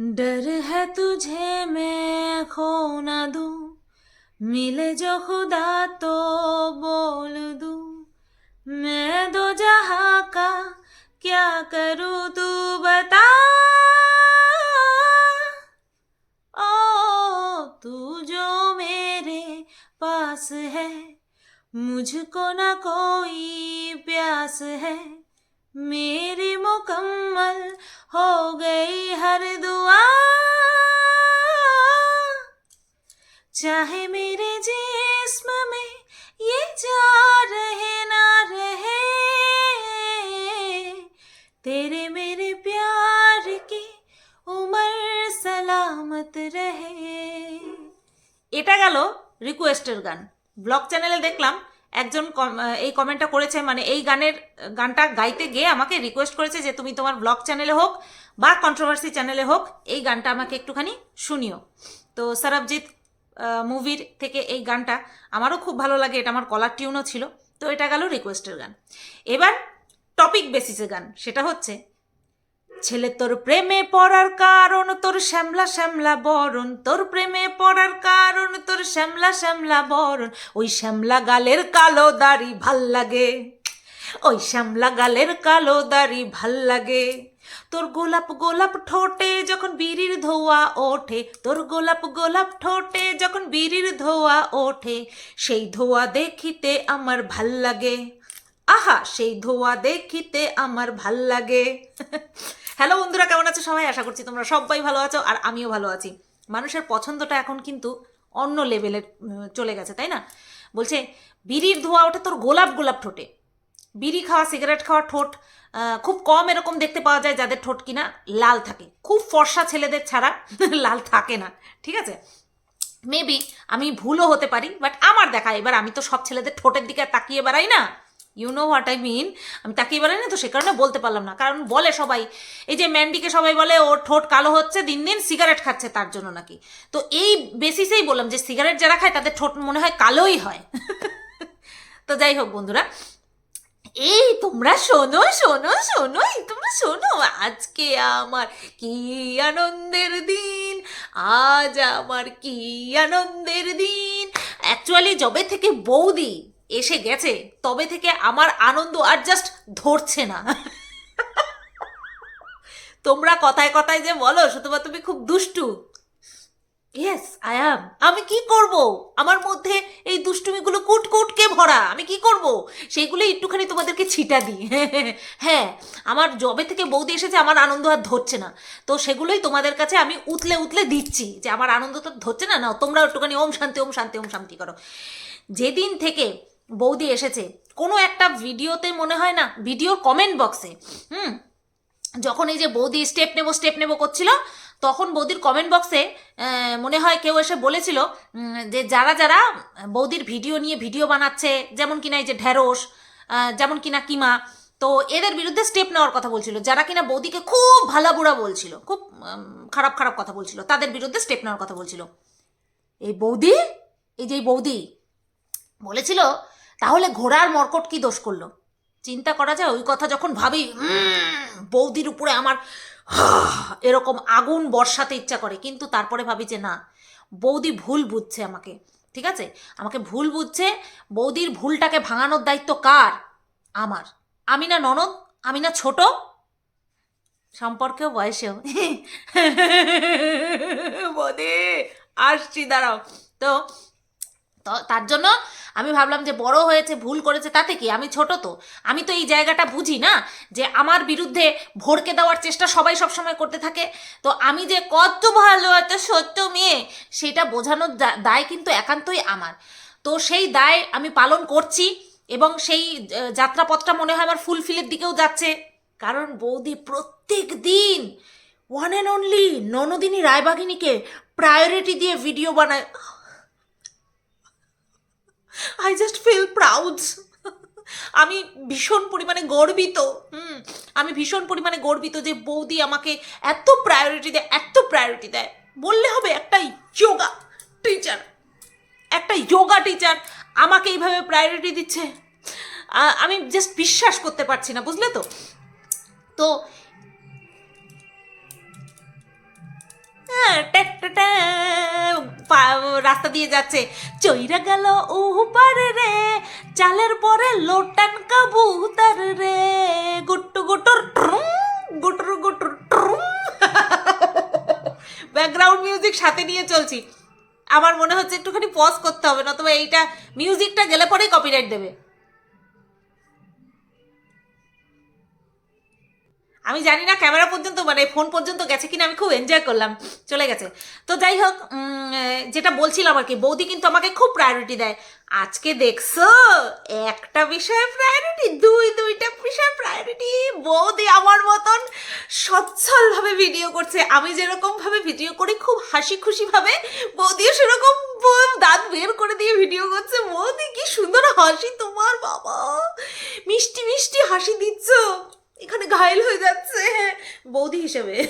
डर है तुझे मैं खो ना दूँ। मिले जो खुदा तो बोल दूँ। मैं दो जहाँ का क्या करूँ तू बता। ओ, तू जो मेरे पास है, मुझको ना कोई प्यास है। मेरी मुकम्मल हो गई हर दुआ चाहे मेरे जिस्म में ये जा रहे ना रहे तेरे मेरे प्यार की उम्र सलामत रहे এটা গেল রিকোয়েস্টের গান ব্লগ চ্যানেলে দেখলাম একজন এই কমেন্টটা করেছে মানে এই গানের, গানটা গাইতে গিয়ে আমাকে রিকোয়েস্ট করেছে যে তুমি তোমার ব্লগ চ্যানেলে হোক বা কন্ট্রোভার্সি চ্যানেলে হোক, এই গানটা আমাকে একটুখানি শুনিও। তো সরবজিৎ মুভির থেকে এই গানটা আমারও খুব ভালো লাগে, এটা আমার কলার টিউনও ছিল। তো এটা গেল রিকোয়েস্টের গান। এবার টপিক বেসিসে গান, সেটা হচ্ছে ছেলে তোর প্রেমে পড়ার কারণ, তোর শ্যামলা শ্যামলা বরণ। তোর প্রেমে পড়ার কারণ, তোর শ্যামলা শ্যামলা বরণ। ওই শ্যামলা গালের কালো দাড়ি ভালো লাগে। ওই শ্যামলা গালের কালো দাড়ি ভালো লাগে। তোর গোলাপ গোলাপ ঠোঁটে যখন বিড়ির ধোয়া ওঠে, তোর গোলাপ গোলাপ ঠোঁটে যখন বিড়ির ধোয়া ওঠে, সেই ধোয়া দেখিতে আমার ভালো লাগে। আহা, সেই ধোয়া দেখিতে আমার ভালো লাগে। হ্যালো বন্ধুরা কেমন আছো? সবাই আশা করছি তোমরা সবাই ভালো আছো আর আমিও ভালো আছি। মানুষের পছন্দটা এখন কিন্তু অন্য লেভেলের উম, চলে গেছে তাই না? বলছে বিড়ির ধোয়া ওঠে তোর গোলাপ গোলাপ ঠোঁটে। বিড়ি খাওয়া সিগারেট খাওয়া ঠোঁট খুব কম এরকম দেখতে পাওয়া যায় যাদের ঠোঁট কিনা লাল থাকে। খুব ফর্সা ছেলেদের ছাড়া লাল থাকে না ঠিক আছে? মেবি আমি ভুলও হতে পারি বাট আমার দেখা এবার আমি তো সব ছেলেদের ঠোঁটের দিকে তাকিয়ে বেড়াই না। You know what I mean আমি তাকেই বলে না তো, সে কারণে বলতে পারলাম না। কারণ বলে সবাই, এই যে ম্যান্ডিকে সবাই বলে ওর ঠোঁট কালো হচ্ছে, দিন দিন সিগারেট খাচ্ছে তার জন্য নাকি? তো এই বেসিসেই বললাম যে সিগারেট যারা খায়, তাদের ঠোঁট মনে হয় কালোই হয়। তো যাই হোক বন্ধুরা, এই তোমরা শোনো শোনো শোনো তোমরা শোনো, আজকে আমার কি আনন্দের দিন? আজ আমার কি আনন্দের দিন? অ্যাকচুয়ালি যবে থেকে বৌদি এসে গেছে, তবে থেকে আমার আনন্দ আর জাস্ট ধরছে না। তোমরা কথায় কথায় যে বলো সুতবা তুমি খুব দুষ্টু। ইয়েস আই অ্যাম আমি কি করব? আমার মধ্যে এই দুষ্টুমিগুলো কুট কুটকে ভরা। আমি কি করব? সেইগুলো একটুখানি তোমাদেরকে ছিটা দিই। হ্যাঁ আমার জবে থেকে বৌদি এসেছে, আমার আনন্দ আর ধরছে না। তো সেগুলোই তোমাদের কাছে আমি উতলে উতলে দিচ্ছি যে আমার আনন্দ তো ধরছে না না তোমরা একটুখানি ওম শান্তি ওম শান্তি ওম শান্তি করো। যেদিন থেকে বৌদি এসেছে। কোনো একটা ভিডিওতে মনে হয় না, ভিডিওর কমেন্ট বক্সে হুম? যখন এই যে বৌদি স্টেপ নেব স্টেপ নেব করছিল, তখন বৌদির কমেন্ট বক্সে মনে হয় কেউ এসে বলেছিল যে যারা যারা বৌদির ভিডিও নিয়ে ভিডিও বানাচ্ছে, যেমন কিনা এই যে ঢ্যাঁড়স যেমন কিনা কিমা, তো এদের বিরুদ্ধে স্টেপ নেওয়ার কথা বলছিল। যারা কিনা বৌদিকে খুব ভালাবুড়া বলছিল, খুব খারাপ খারাপ কথা বলছিল, তাদের বিরুদ্ধে স্টেপ নেওয়ার কথা বলছিল। এই বৌদি, এই যে বৌদি, বলেছিল তাহলে ঘোড়ার মর্কট কি দোষ করল? চিন্তা করা যায়, ওই কথা যখন ভাবি বৌদির উপরে আমার এরকম আগুন বর্ষাতে ইচ্ছা করে। কিন্তু তারপরে ভাবি যে না, বৌদি ভুল বুঝছে আমাকে, ঠিক আছে? আমাকে ভুল বুঝছে, বৌদির ভুলটাকে ভাঙানোর দায়িত্ব কার? আমার। আমি না ননদ, আমি না ছোট? সম্পর্কেও বয়সেও। বৌদি, আসছি, দাঁড়াও। তো তার জন্য আমি ভাবলাম যে বড় হয়েছে, ভুল করেছে, তাতে কি? আমি ছোট তো। আমি তো এই জায়গাটা বুঝি না যে আমার বিরুদ্ধে ভরকে দেওয়ার চেষ্টা সবাই সবসময় করতে থাকে। তো আমি যে কত ভালো এত সত্য মেয়ে, সেটা বোঝানোর দায় কিন্তু একান্তই আমার। তো সেই দায় আমি পালন করছি এবং সেই যাত্রাপথটা মনে হয় আমার ফুলফিলের দিকেও যাচ্ছে। কারণ বৌদি প্রত্যেক দিন ওয়ান অ্যান্ড অনলি ননদিনী রায়বাঘিনীকে প্রায়োরিটি দিয়ে ভিডিও বানায়। আই জাস্ট ফিল প্রাউড আমি ভীষণ পরিমাণে গর্বিত, হুম, আমি ভীষণ পরিমাণে গর্বিত যে বৌদি আমাকে এত প্রায়োরিটি দেয়, এত প্রায়োরিটি দেয়। বললে হবে একটা যোগা টিচার একটা যোগা টিচার আমাকে এইভাবে প্রায়োরিটি দিচ্ছে। আমি জাস্ট বিশ্বাস করতে পারছি না, বুঝলে তো? তো হ্যাঁ, রাস্তা দিয়ে যাচ্ছে। চৈরা গেল উপারে রে, চালের পরে লোটান কাবুতার রে। গুট্টু গুটুর গুটুর গুটুর ব্যাকগ্রাউন্ড মিউজিক সাথে নিয়ে চলছি। আমার মনে হচ্ছে একটুখানি পজ করতে হবে, নতুবা এইটা মিউজিকটা গেলে পরেই কপিরাইট দেবে। আমি জানি না ক্যামেরা পর্যন্ত মানে ফোন পর্যন্ত গেছে কিনা, আমি খুব এনজয় করলাম, চলে গেছে। তো যাই হোক যেটা বলছিলাম আর কি, বৌদি কিন্তু আমাকে খুব প্রায়োরিটি দেয়। আজকে দেখছ, একটা বিষয়ে প্রায়োরিটি দুই, দুইটা বিষয়ে প্রায়োরিটি বৌদি আমার মতন সচ্ছলভাবে ভিডিও করছে। আমি যেরকম ভাবে ভিডিও করি, খুব হাসি খুশি ভাবে বৌদিও সেরকম দাঁত বের করে দিয়ে ভিডিও করছে। বৌদি, কি সুন্দর হাসি তোমার, বাবা। মিষ্টি মিষ্টি হাসি দিচ্ছ। এখানে ঘায়েল হয়ে যাচ্ছে। বৌদি হিসেবে।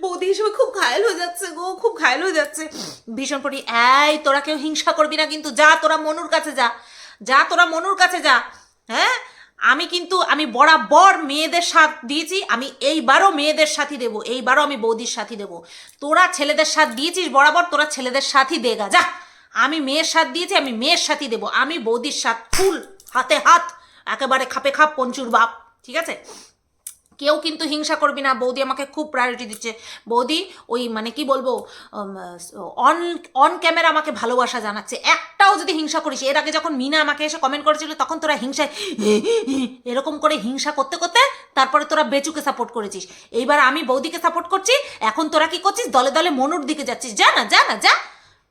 বৌদি হিসেবে খুব ঘায়েল হয়ে যাচ্ছে গো, খুব ঘায়েল হয়ে যাচ্ছে। ভীষণ পরি, এই, তোরা কেউ হিংসা করবি না কিন্তু, যা, তোরা মনুর কাছে যা। যা, তোরা মনুর কাছে যা। হ্যাঁ? আমি কিন্তু, আমি বরাবর মেয়েদের সাথ দিয়েছি, আমি এইবারও মেয়েদের সাথী দেবো, এইবারও আমি বৌদির সাথী দেবো। তোরা ছেলেদের সাথ দিয়েছিস বরাবর, তোরা ছেলেদের সাথী দেগা যা। আমি মেয়ের সাথ দিয়েছি, আমি মেয়ের সাথী দেবো, আমি বৌদির সাথ, ফুল, হাতে হাত, একেবারে খাপে খাপ, পঞ্চুর বাপ। ঠিক আছে? কেউ কিন্তু হিংসা করবি না। বৌদি আমাকে খুব প্রায়োরিটি দিচ্ছে। বৌদি, ওই মানে কি বলব অন অন ক্যামেরা আমাকে ভালোবাসা জানাচ্ছে। একটাও যদি হিংসা করিস, এর আগে যখন মিনা আমাকে এসে কমেন্ট করেছিল, তখন তোরা হিংসায় এরকম করে হিংসা করতে করতে তারপরে তোরা বেচুকে সাপোর্ট করেছিস। এইবার আমি বৌদিকে সাপোর্ট করছি, এখন তোরা কি করছিস? দলে দলে মনুর দিকে যাচ্ছিস। যা না যা না, যা।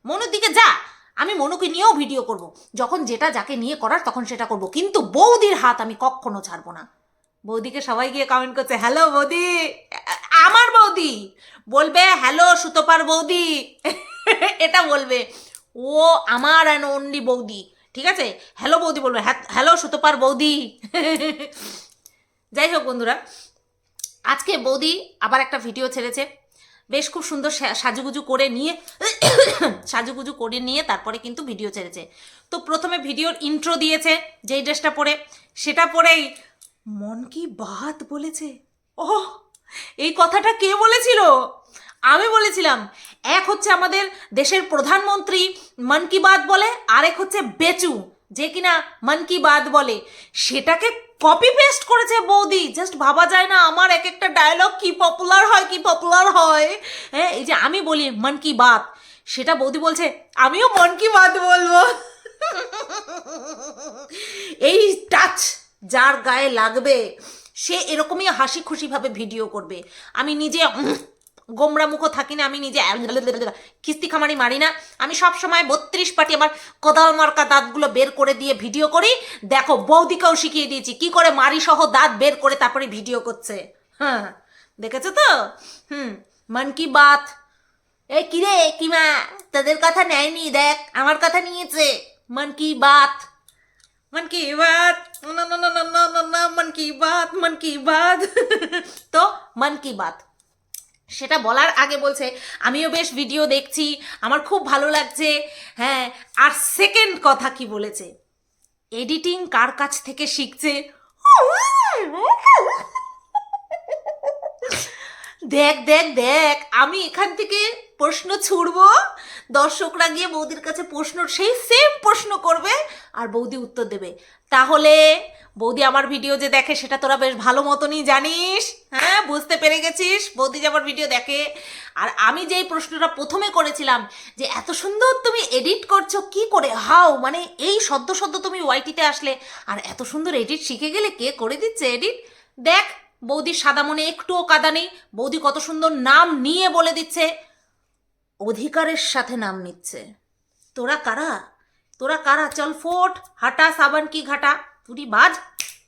মনুর দিকে যা। আমি মনুকে নিয়েও ভিডিও করব। যখন যেটা যাকে নিয়ে করার, তখন সেটা করব। কিন্তু বৌদির হাত আমি কখনো ছাড়বো না। বৌদিকে সবাই গিয়ে কমেন্ট করছে হ্যালো বৌদি, আমার বৌদি। বলবে হ্যালো সুতোপার বৌদি। এটা বলবে। ও আমার অ্যান্ড অনলি বৌদি। ঠিক আছে? হ্যালো বৌদি বলবে। হ্যালো সুতোপার বৌদি। যাই হোক বন্ধুরা, আজকে বৌদি আবার একটা ভিডিও ছেড়েছে। বেশ খুব সুন্দর সাজুগুজু করে নিয়ে, সাজুগুজু করে নিয়ে তারপরে কিন্তু ভিডিও ছেড়েছে। তো প্রথমে ভিডিওর ইন্ট্রো দিয়েছে, যেই ড্রেসটা পরে, সেটা পরেই মন কি বাত বলেছে? ও এই কথাটা কে বলেছিল? আমি বলেছিলাম, এক হচ্ছে আমাদের দেশের প্রধানমন্ত্রী মন কি বাত বলে, আরেক হচ্ছে বেচু, যে কিনা মন কি বাত বলে। সেটাকে কপি পেস্ট করেছে বৌদি জাস্ট ভাবা যায় না আমার এক একটা ডায়লগ কি পপুলার হয়, কি পপুলার হয়। হ্যাঁ এই যে আমি বলি মন কি বাত, সেটা বৌদি বলছে, আমিও মন কি বাত বলব। এই টাচ যার গায়ে লাগবে, সে এরকমই হাসি খুশিভাবে ভিডিও করবে। আমি নিজে গোমরা মুখো থাকি না, আমি নিজে কিস্তি খামারি মারি না। আমি সব সময় বত্রিশ পাটি আমার কোদাল, মার্কা দাঁতগুলো বের করে দিয়ে ভিডিও করি। দেখো, বৌদিকেও শিখিয়ে দিয়েছি, কি করে মারি সহ দাঁত বের করে তারপরে ভিডিও করছে। হ্যাঁ দেখেছ তো? হুম, মন কি বাত? এই কিরে, কিমা? তাদের কথা নেয়নি, দেখ, আমার কথা নিয়েছে। মন কি বাত? মন কি বাত মন কি বাত মন কি বাত তো মন কি বাত সেটা বলার আগে বলছে, আমিও বেশ ভিডিও দেখছি, আমার খুব ভালো লাগছে। হ্যাঁ আর সেকেন্ড কথা কি বলেছে? এডিটিং কার কাছ থেকে শিখছে? দেখ দেখ দেখ, আমি এখান থেকে প্রশ্ন ছুড়বো? দর্শকরা গিয়ে বৌদির কাছে প্রশ্ন, সেই সেম প্রশ্ন করবে আর বৌদি উত্তর দেবে। তাহলে বৌদি আমার ভিডিও যে দেখে, সেটা তোরা বেশ ভালো মতনই জানিস। হ্যাঁ বুঝতে পেরে গেছিস? বৌদি যে আমার ভিডিও দেখে। আর আমি যেই প্রশ্নটা প্রথমে করেছিলাম যে, এত সুন্দর তুমি এডিট করছ, কি করে? হাও মানে এই সদ্য সদ্য তুমি ওয়াইটিতে আসলে। আর এত সুন্দর এডিট শিখে গেলে কে করে দিচ্ছে এডিট দেখ, বৌদির সাদা মনে একটুও কাদা নেই। বৌদি কত সুন্দর নাম নিয়ে বলে দিচ্ছে। অধিকারের সাথে নাম নিচ্ছে তোরা কারা তোরা কারা চল ফোট হাটা সাবান কি ঘাটা पूरी बाज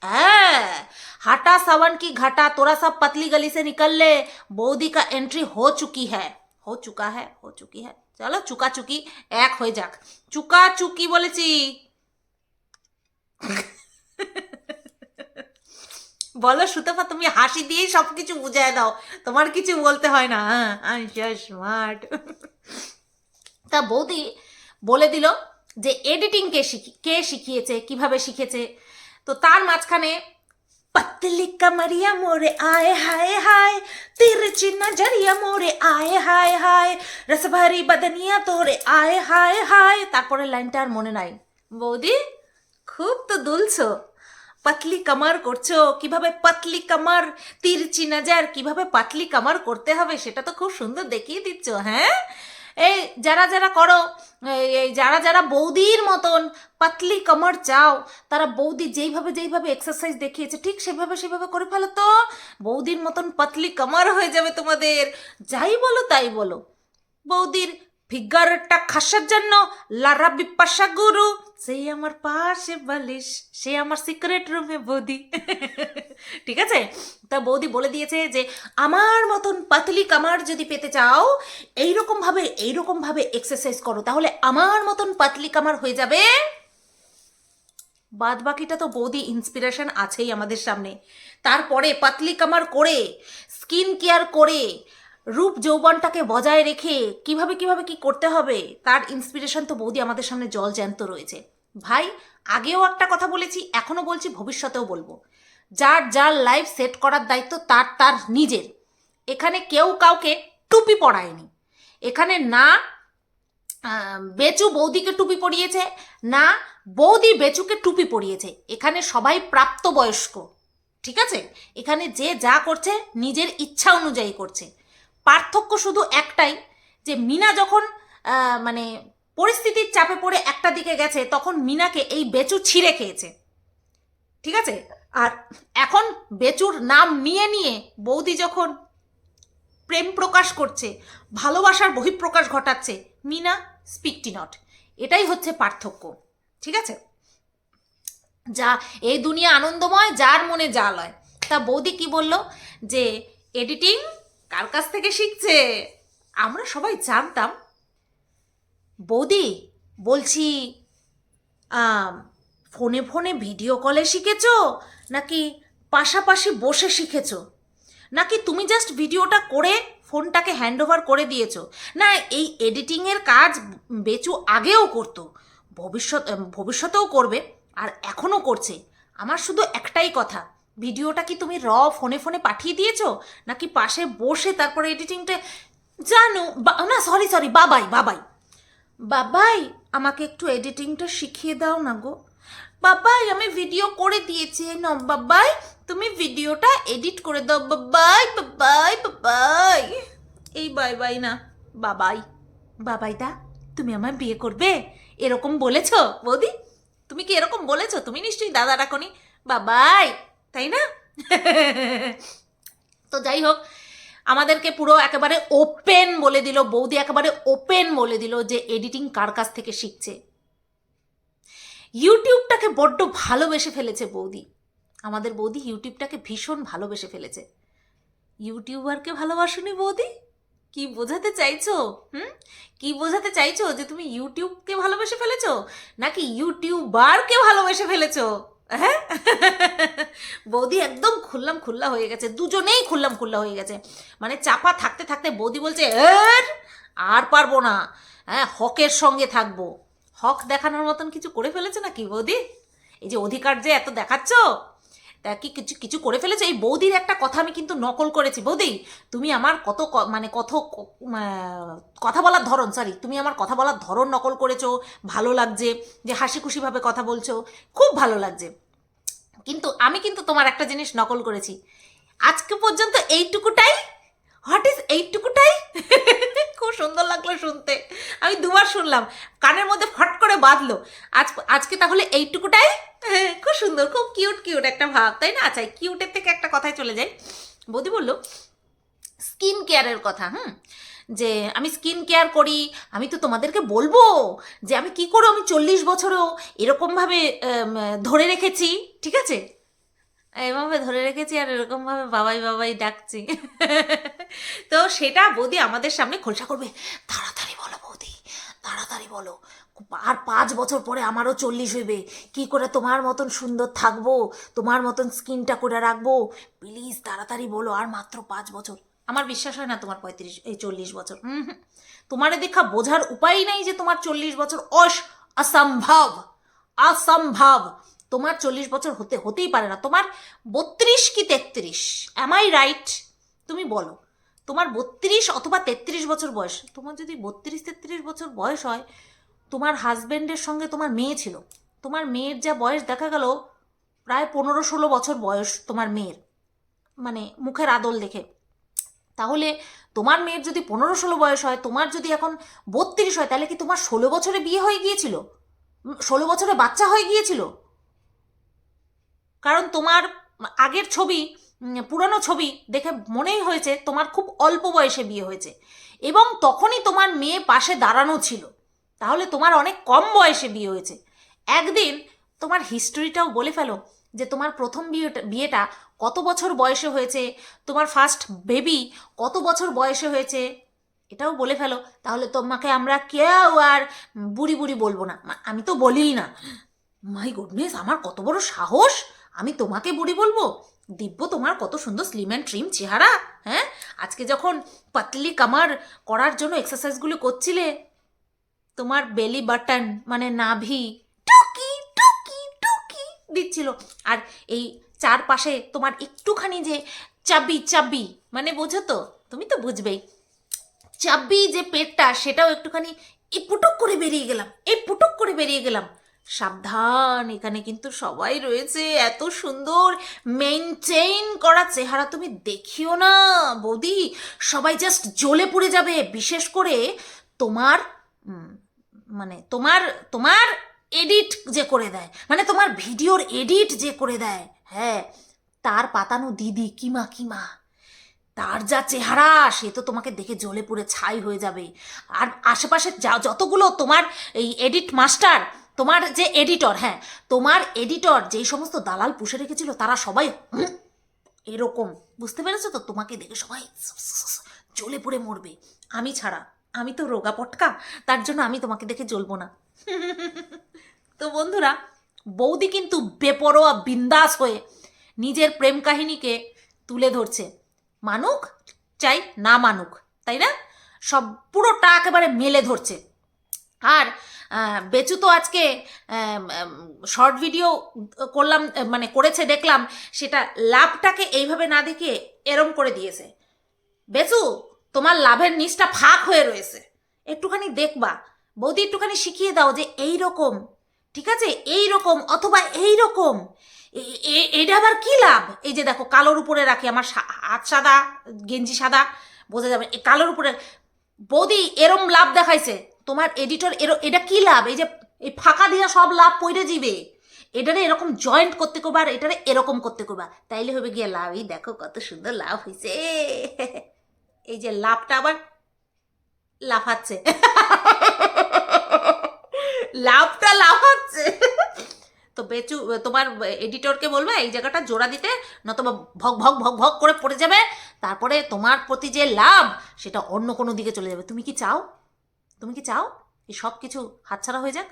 है हटा सावन की घाटा तोरा सब पतली गली से निकल ले बौदी का एंट्री हो चुकी है हो चुका है हो चुकी है চলো চুকা চুকি এক হয়ে যাক চুকা চুকি বলেছি বলো সুতপা, তুমি হাসি দিয়েই সব কিছু বুঝায় দাও। তোমার কিছু বলতে হয় না। হ্যাঁ আই স্মার্ট তা বৌদি বলে দিল যে এডিটিং কে শিখি, কে শিখিয়েছে, কীভাবে শিখেছে? তো তার মাঝখানে পাতলি কামারিয়া মোরে আয় হায় হায়, তীর চিন্না জারিয়া মোরে আয় হায় হায়, রসভারি বাদনিয়া তোরে আয় হায় হায়। তারপরে লাইনটা আর মনে নাই। বৌদি, খুব তো দুলছো। পাতলি কামার করছ কীভাবে পাতলি কামার তিরচি নজর কীভাবে পাতলি কামার করতে হবে সেটা তো খুব সুন্দর দেখিয়ে দিচ্ছ হ্যাঁ এই যারা যারা করো এই যারা যারা বৌদির মতন পাতলি কামার চাও তারা বৌদি যেইভাবে যেইভাবে এক্সারসাইজ দেখিয়েছে ঠিক সেভাবে সেভাবে করে ফেলো তো বৌদির মতন পাতলি কামার হয়ে যাবে তোমাদের যাই বলো তাই বলো বৌদির ফিগারটা খাসার জন্য, লারা বিপাশা গুরু সেই আমার পাশে বালিশ সে আমার সিক্রেট রুমে বৌদি। ঠিক আছে? তা বৌদি বলে দিয়েছে যে, আমার মতন পাতলি কামার যদি পেতে চাও, এইরকম ভাবে এইরকম ভাবে এক্সারসাইজ করো। তাহলে আমার মতন পাতলি কামার হয়ে যাবে। বাদ বাকিটা তো বৌদি ইন্সপিরেশন আছেই আমাদের সামনে। তারপরে পাতলি কামার করে স্কিন কেয়ার করে রূপ যৌবনটাকে বজায় রেখে কীভাবে কীভাবে কি করতে হবে, তার ইন্সপিরেশন তো বৌদি আমাদের সামনে জল জ্যান্ত রয়েছে। ভাই, আগেও একটা কথা বলেছি এখনও বলছি, ভবিষ্যতেও বলব। যার যার লাইফ সেট করার দায়িত্ব তার তার নিজের। এখানে কেউ কাউকে টুপি পড়ায়নি এখানে না বেচু বৌদিকে টুপি পরিয়েছে, না বৌদি বেচুকে টুপি পরিয়েছে। এখানে সবাই প্রাপ্তবয়স্ক, ঠিক আছে? এখানে যে যা করছে, নিজের ইচ্ছা অনুযায়ী করছে। পার্থক্য শুধু একটাই, যে মিনা যখন মানে পরিস্থিতির চাপে পড়ে একটা দিকে গেছে, তখন মিনাকে এই বেচু ছিঁড়ে খেয়েছে। ঠিক আছে? আর এখন বেচুর নাম নিয়ে নিয়ে বৌদি যখন প্রেম প্রকাশ করছে, ভালোবাসার বহিঃপ্রকাশ ঘটাচ্ছে, মিনা স্পিকটি নট। এটাই হচ্ছে পার্থক্য। ঠিক আছে? যা এই দুনিয়া আনন্দময়, যার মনে যা লয় তা বৌদি কি বলল? যে এডিটিং কার কাছ থেকে শিখছে? আমরা সবাই জানতাম। বৌদি, বলছি ফোনে ফোনে ভিডিও কলে শিখেছো? নাকি পাশাপাশি বসে শিখেছো? নাকি তুমি জাস্ট ভিডিওটা করে ফোনটাকে হ্যান্ড ওভার করে দিয়েছ? না, এই এডিটিংয়ের কাজ বেচু আগেও করতো। ভবিষ্যৎ, ভবিষ্যতেও করবে, আর এখনও করছে। আমার শুধু একটাই কথা ভিডিওটা কি তুমি র ফোনে ফোনে পাঠিয়ে দিয়েছ? নাকি পাশে বসে তারপরে এডিটিংটা জানো? না সরি সরি বাবাই বাবাই। বাবাই, আমাকে একটু এডিটিংটা শিখিয়ে দাও না গো। বাবাই, আমি ভিডিও করে দিয়েছি ন বাবাই, তুমি ভিডিওটা এডিট করে দাও। বাবাই বাবাই বাবাই। এই বাই বাই না, বাবাই। বাবাই দা, তুমি আমায় বিয়ে করবে? এরকম বলেছ, বৌদি? তুমি কি এরকম বলেছ? তুমি নিশ্চয়ই দাদা ডাকনি। বাবাই তাই না? তো যাই হোক, আমাদেরকে পুরো একেবারে ওপেন বলে দিল, বৌদি একেবারে ওপেন বলে দিল যে এডিটিং কার কাছ থেকে শিখছে। ইউটিউবটাকে বড্ড ভালোবেসে ফেলেছে বৌদি। আমাদের বৌদি ইউটিউবটাকে ভীষণ ভালোবেসে ফেলেছে। ইউটিউবারকে ভালোবাসুনি বৌদি? কি বোঝাতে চাইছো? হুম? কি বোঝাতে চাইছো যে তুমি ইউটিউবকে ভালোবেসে ফেলেছো? নাকি ইউটিউবারকে ভালোবেসে ফেলেছো? হ্যাঁ? বৌদি একদম খুললাম খুল্লা হয়ে গেছে। দুজনেই খুললাম খুল্লা হয়ে গেছে। মানে চাপা থাকতে থাকতে বৌদি বলছে "এর, আর পারব না। হ্যাঁ হকের সঙ্গে থাকব। হক দেখানোর মতন কিছু করে ফেলেছে নাকি বৌদি? এই যে অধিকার যে এত দেখাচ্ছ? তা কি কিছু কিছু করে ফেলেছে। এই বৌদির একটা কথা আমি কিন্তু নকল করেছি। বৌদি, তুমি আমার কত মানে কত কথা বলার ধরন সরি তুমি আমার কথা বলার ধরন নকল করেছ। ভালো লাগছে যে হাসি খুশিভাবে কথা বলছো। খুব ভালো লাগছে। কিন্তু আমি কিন্তু তোমার একটা জিনিস নকল করেছি। আজকে পর্যন্ত এইটুকুটাই। হোয়াট ইজ এইটুকুটাই খুব সুন্দর লাগল শুনতে। আমি দুবার শুনলাম। কানের মধ্যে ফট করে বাঁধলো। আজ, আজকে তাহলে এইটুকুটাই খুব সুন্দর, খুব কিউট কিউট একটা ভাব, তাই না? আচ্ছা কিউটের থেকে একটা কথায় চলে যাই। বৌদি বলল স্কিন কেয়ারের কথা, হুম? যে আমি স্কিন কেয়ার করি, আমি তো তোমাদেরকে বলব যে আমি কি করে আমি চল্লিশ বছরেও এরকমভাবে ধরে রেখেছি, ঠিক আছে? এভাবে ধরে রেখেছি আর এরকমভাবে বাবাই বাবাই ডাকছি। তো সেটা বৌদি আমাদের সামনে খোলসা করবে। তাড়াতাড়ি বলো বৌদি, তাড়াতাড়ি বলো। আর পাঁচ বছর পরে আমারও চল্লিশ হইবে। কি করে তোমার মতন সুন্দর থাকব, তোমার মতন স্কিনটা করে রাখব? প্লিজ তাড়াতাড়ি বলো, আর মাত্র পাঁচ বছর। আমার বিশ্বাস হয় না তোমার পঁয়ত্রিশ, এই চল্লিশ বছর। হুম হুম। তোমারে দেখা বোঝার উপায় নাই যে তোমার চল্লিশ বছর অস, অসম্ভব। অসম্ভব। তোমার চল্লিশ বছর হতে, হতেই পারে না। তোমার বত্রিশ কি তেত্রিশ? অ্যাম আই রাইট তুমি বলো। তোমার বত্রিশ অথবা তেত্রিশ বছর বয়স, তোমার যদি বত্রিশ, তেত্রিশ বছর বয়স হয়, তোমার হাজবেন্ডের সঙ্গে তোমার মেয়ে ছিল। তোমার মেয়ের যা বয়স দেখা গেল, প্রায় পনেরো, ষোলো বছর বয়স তোমার মেয়ের মানে মুখের আদল দেখে। তাহলে তোমার মেয়ের যদি পনেরো, ষোলো বয়স হয়, তোমার যদি এখন বত্রিশ হয়, তাহলে কি তোমার ষোলো বছরে বিয়ে হয়ে গিয়েছিল? ষোলো বছরে বাচ্চা হয়ে গিয়েছিল? কারণ তোমার আগের ছবি পুরনো ছবি দেখে মনেই হয়েছে তোমার খুব অল্প বয়সে বিয়ে হয়েছে। এবং তখনই তোমার মেয়ে পাশে দাঁড়ানো ছিল। তাহলে তোমার অনেক কম বয়সে বিয়ে হয়েছে। একদিন তোমার হিস্টোরিটাও বলে ফেলো যে তোমার প্রথম বিয়েটা বিয়েটা কত বছর বয়সে হয়েছে? তোমার ফার্স্ট বেবি কত বছর বয়সে হয়েছে? এটাও বলে ফেলো। তাহলে তোমাকে আমরা কেউ আর বুড়ি বুড়ি বলব না। আমি তো বলিই না। মাই গুডনেস আমার কত বড় সাহস? আমি তোমাকে বুড়ি বলব? দিব্য তোমার কত সুন্দর স্লিম অ্যান্ড ট্রিম চেহারা হ্যাঁ? আজকে যখন পাতলি কামার করার জন্য এক্সারসাইজগুলো করছিলে, তোমার বেলি বাটন মানে নাভি, টুকি টুকি টুকি দিচ্ছিল। আর এই চারপাশে তোমার একটুখানি যে চাবি চাবি মানে বোঝো তো? তুমি তো বুঝবেই। চাবি যে পেটটা, সেটাও একটুখানি এই পুটুক করে বেরিয়ে গেলাম এই পুটুক করে বেরিয়ে গেলাম। সাবধান, এখানে কিন্তু সবাই রয়েছে। এত সুন্দর মেনটেইন করা চেহারা তুমি দেখিও না, বৌদি। সবাই জাস্ট জ্বলে পড়ে যাবে, বিশেষ করে তোমার মানে তোমার তোমার এডিট যে করে দেয় মানে তোমার ভিডিওর এডিট যে করে দেয় হ্যাঁ তার পাতানো দিদি কিমা কিমা, তার যা চেহারা, সে তো তোমাকে দেখে জ্বলে পুড়ে ছাই হয়ে যাবে। আর আশেপাশে যা, যতগুলো তোমার এই এডিট মাস্টার তোমার যে এডিটর হ্যাঁ তোমার এডিটর যেই সমস্ত দালাল পুষে রেখেছিল, তারা সবাই এরকম। বুঝতে পেরেছ তো? তোমাকে দেখে সবাই জ্বলে পড়ে মরবে। আমি ছাড়া, আমি তো রোগা পটকা, তার জন্য আমি তোমাকে দেখে জ্বলবো না। তো বন্ধুরা, বৌদি কিন্তু বেপরোয়া, বিন্দাস হয়ে নিজের প্রেম কাহিনীকে তুলে ধরছে। মানুক, চাই না মানুক, তাই না? সব পুরোটা একেবারে মেলে ধরছে। আর বেচু তো আজকে শর্ট ভিডিও করলাম মানে করেছে, দেখলাম, সেটা লাভটাকে এইভাবে না দেখিয়ে এরম করে দিয়েছে। বেচু, তোমার লাভের নিচটা ফাঁক হয়ে রয়েছে। একটুখানি দেখবা। বৌদি, একটুখানি শিখিয়ে দাও যে এই রকম, ঠিক আছে? এই রকম অথবা এই রকম। এটা আবার কি লাভ? এই যে দেখো, কালোর উপরে রাখি, আমার হাত সাদা, গেঞ্জি সাদা, বোঝা যাবে কালোর উপরে। বৌদি, এরম লাভ দেখাইছে। তোমার এডিটর এর এটা কি লাভ? এই যে, এই ফাঁকা দিয়া সব লাভ পইরে যাবে। এটারে এরকম জয়েন্ট করতে করবা আর এটারে এরকম করতে করবা তাইলে হবে গিয়ে লাভ। এই দেখো কত সুন্দর লাভ হয়েছে এই যে লাভটা আবার লাফাচ্ছে। লাভটা লাফাচ্ছে। তো বেচু, তোমার এডিটরকে বলবে, এই জায়গাটা জোড়া দিতে, নতবা ভক ভক ভক ভক করে পড়ে যাবে। তারপরে তোমার প্রতি যে লাভ, সেটা অন্য কোনো দিকে চলে যাবে। তুমি কি চাও? তুমি কি চাও? এই সব কিছু হাতছাড়া হয়ে যাক?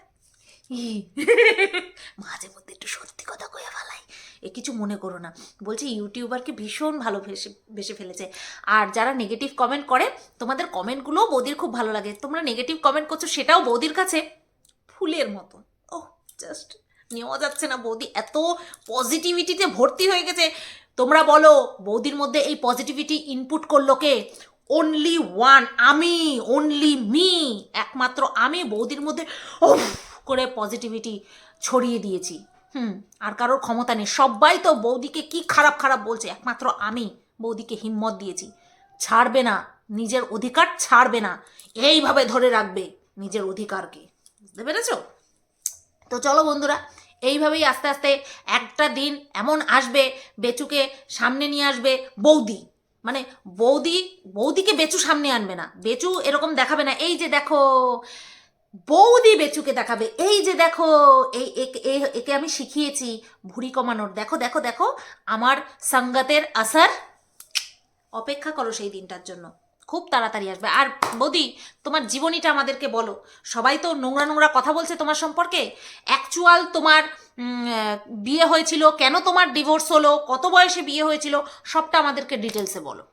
মাঝে মধ্যে একটু সত্যি কথা কয়ে ফেলাই। এ কিছু মনে করো না। বলছি ইউটিউবারকে ভীষণ ভালো ভেসে ভেসে ফেলেছে। আর যারা নেগেটিভ কমেন্ট করে, তোমাদের কমেন্টগুলোও বৌদির খুব ভালো লাগে। তোমরা নেগেটিভ কমেন্ট করছ, সেটাও বৌদির কাছে। ফুলের মতো ও জাস্ট নেওয়া যাচ্ছে না বৌদি। এত পজিটিভিটিতে ভর্তি হয়ে গেছে। তোমরা বলো, বৌদির মধ্যে এই পজিটিভিটি ইনপুট করল কে? অনলি ওয়ান আমি অনলি মি একমাত্র আমি বৌদির মধ্যে করে পজিটিভিটি ছড়িয়ে দিয়েছি। হুম, আর কারোর ক্ষমতা নেই। সবাই তো বৌদিকে কি খারাপ খারাপ বলছে? একমাত্র আমি বৌদিকে হিম্মত দিয়েছি। ছাড়বে না, নিজের অধিকার ছাড়বে না। এইভাবে ধরে রাখবে নিজের অধিকারকে। বুঝতে পেরেছ? তো চলো বন্ধুরা, এইভাবেই আস্তে আস্তে একটা দিন এমন আসবে, বেচুকে সামনে নিয়ে আসবে বৌদি। মানে বৌদি, বৌদিকে বেচু সামনে আনবে না। বেচু এরকম দেখাবে না, এই যে দেখো, বৌদি বেচুকে দেখাবে, এই যে দেখো, এই একে- আমি শিখিয়েছি ভুড়ি কমানোর। দেখো দেখো দেখো, আমার সঙ্গতের আসার। অপেক্ষা করো সেই দিনটার জন্য। খুব তাড়াতাড়ি আসবে আর বৌদি তোমার জীবনীটা আমাদেরকে বলো সবাই তো নোংরা নোংরা কথা বলছে তোমার সম্পর্কে অ্যাকচুয়াল তোমার উম, আহ, বিয়ে হয়েছিল কেন তোমার ডিভোর্স হলো কত বয়সে বিয়ে হয়েছিল সবটা আমাদেরকে ডিটেলসে বলো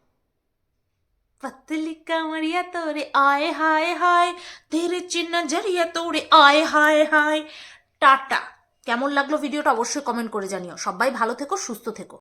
पतली कमरिया तोरे आए हाय हाय तेरे चिन्ह जरिया तोरे आए हाय हाय টাটা কেমন লাগলো ভিডিওটা অবশ্যই কমেন্ট করে জানিও সবাই ভালো থেকো সুস্থ থেকো